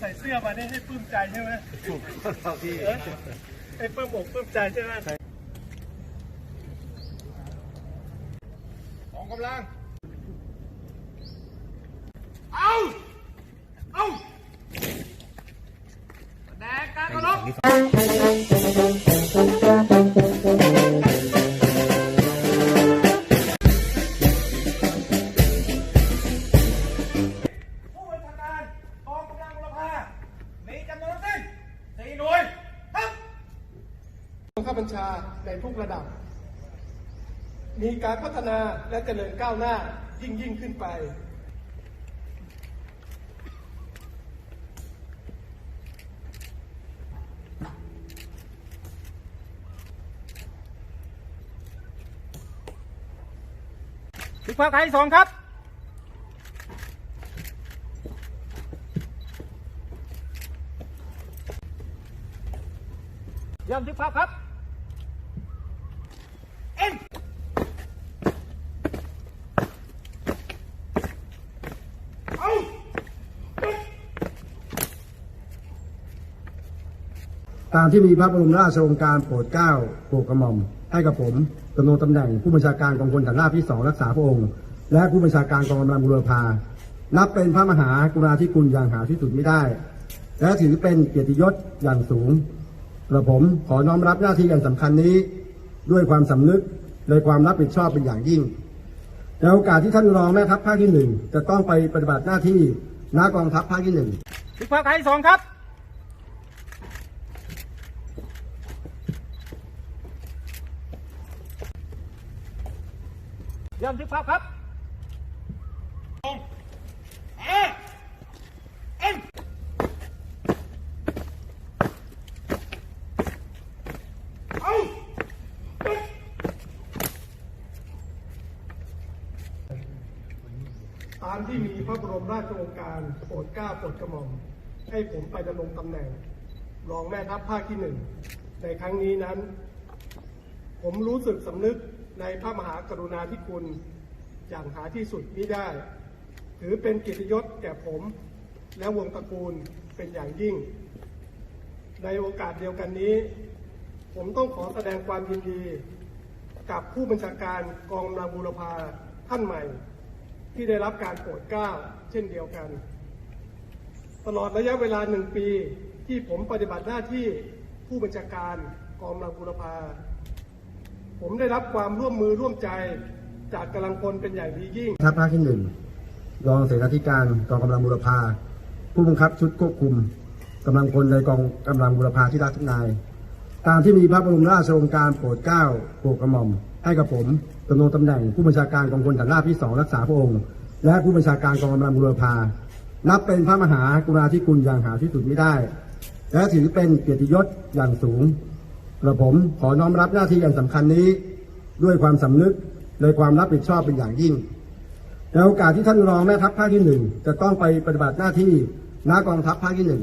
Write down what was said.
ใส่เสื้อมาได้ให้ปลื้มใจใช่ไหมถูกต้องครับพี่เออให้ปลื้มอกปลื้มใจใช่ไหมของกำลัง เอาเอาแดกการเคารพ บังคับบัญชาในทุกระดับ มีการพัฒนาและเจริญก้าวหน้ายิ่งยิ่งขึ้นไปสิบภาคไทยสองครับเยี่ยมสิบภาคครับ เอ็นเอาตามที่มีพระบรมราชโองการโปรดเกล้าโปรดกระหม่อม ให้กับผมดำรงตำแหน่งผู้บัญชาการกองพลฐานราบที่สองรักษาพระองค์ และผู้บัญชาการกองกำลังบุรพานับเป็นพระมหากรุณาธิคุณอย่างหาที่สุดไม่ได้ และถือเป็นเกียรติยศอย่างสูงกระผมขอน้อมรับหน้าที่อย่างสำคัญนี้ ด้วยความสำนึกในความรับผิดชอบเป็นอย่างยิ่ง ในโอกาสที่ท่านรองแม่ทัพภาคที่หนึ่งจะต้องไปปฏิบัติหน้าที่น้ากองทัพภาคที่หนึ่งสิบภาคไทยสองครับเยี่ยมสิบภาคครับ เอ็นเอ็น เอา ตามที่มีพระบรมราชโองการโปรดเกล้าโปรดกระหม่อมให้ผมไปดำรงตำแหน่ง รองแม่ทัพภาคที่หนึ่งในครั้งนี้นั้น ผมรู้สึกสำนึกในพระมหากรุณาธิคุณอย่างหาที่สุดมิได้ ถือเป็นกียรติยศแก่ผมและวงตระกูลเป็นอย่างยิ่ง ในโอกาสเดียวกันนี้ ผมต้องขอแสดงความยินดี กับผู้บัญชาการกองกำลังบูรพาท่านใหม่ ที่ได้รับการโปรดเกล้าเช่นเดียวกัน ตลอดระยะเวลาหนึ่งปีที่ผมปฏิบัติหน้าที่ผู้บัญชาการกองกำลังบูรพาผมได้รับความร่วมมือร่วมใจจากกำลังพลเป็นอย่างดียิ่งทัพภาคที่หนึ่งรองเสนาธิการกองกำลังบุรพาผู้บังคับชุดควบคุมกำลังพลในกองกำลังบุรพาที่รักทุกนาย ตามที่มีพระบรมราชโองการโปรดเกล้าโปรดกระหม่อม ให้กับผมดำรงตำแหน่งผู้บัญชาการกองพลฐานราบที่สองรักษาพระองค์ และผู้บัญชาการกองกำลังบุรพา นับเป็นพระมหากรุณาธิคุณอย่างหาที่สุดไม่ได้ และถือเป็นเกียรติยศอย่างสูงกระผมขอน้อมรับหน้าที่อย่างสำคัญนี้ ด้วยความสำนึกในความรับผิดชอบเป็นอย่างยิ่งในโอกาสที่ท่านรองแม่ทัพภาคที่หนึ่งจะต้องไปปฏิบัติหน้าที่ณกองทัพภาคที่หนึ่ง